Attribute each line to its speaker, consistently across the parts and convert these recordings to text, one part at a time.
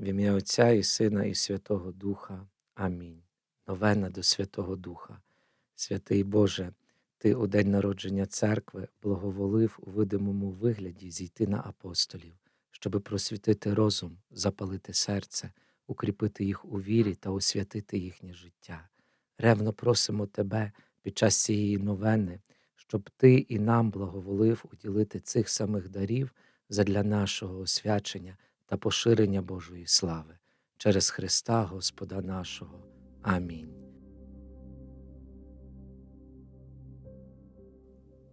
Speaker 1: В ім'я Отця і Сина, і Святого Духа. Амінь. Новена до Святого Духа. Святий Боже, Ти у день народження церкви благоволив у видимому вигляді зійти на апостолів, щоби просвітити розум, запалити серце, укріпити їх у вірі та освятити їхнє життя. Ревно просимо Тебе під час цієї новени, щоб Ти і нам благоволив уділити цих самих дарів задля нашого освячення та поширення Божої слави через Христа Господа нашого. Амінь.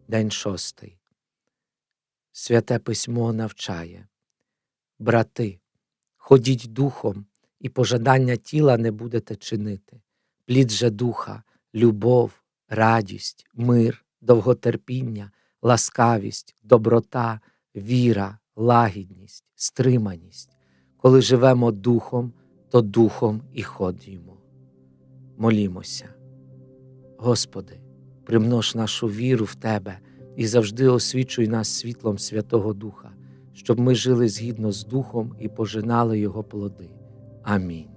Speaker 1: День шостий. Святе письмо навчає. Брати, ходіть духом, і пожадання тіла не будете чинити. Плід же духа, любов, радість, мир, довготерпіння, ласкавість, доброта, віра, лагідність, стриманість. Коли живемо духом, то духом і ходімо. Молімося. Господи, примнож нашу віру в Тебе і завжди освічуй нас світлом Святого Духа, щоб ми жили згідно з Духом і пожинали Його плоди. Амінь.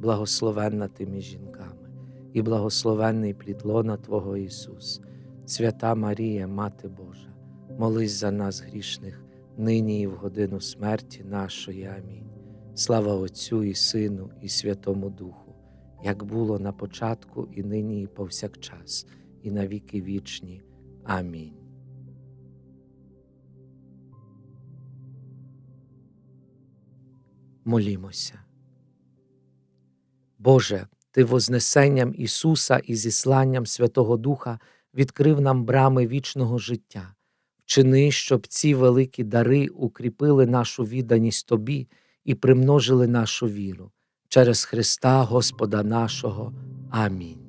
Speaker 1: благословенна ти між жінками, і благословенний плід лона Твого Ісус, свята Марія, Мати Божа, молись за нас грішних, нині і в годину смерті нашої. Амінь. Слава Отцю і Сину, і Святому Духу, як було на початку, і нині, і повсякчас, і на віки вічні. Амінь. Молімося. Боже, Ти Вознесенням Ісуса і зісланням Святого Духа відкрив нам брами вічного життя. Вчини, щоб ці великі дари укріпили нашу відданість Тобі і примножили нашу віру через Христа Господа нашого. Амінь.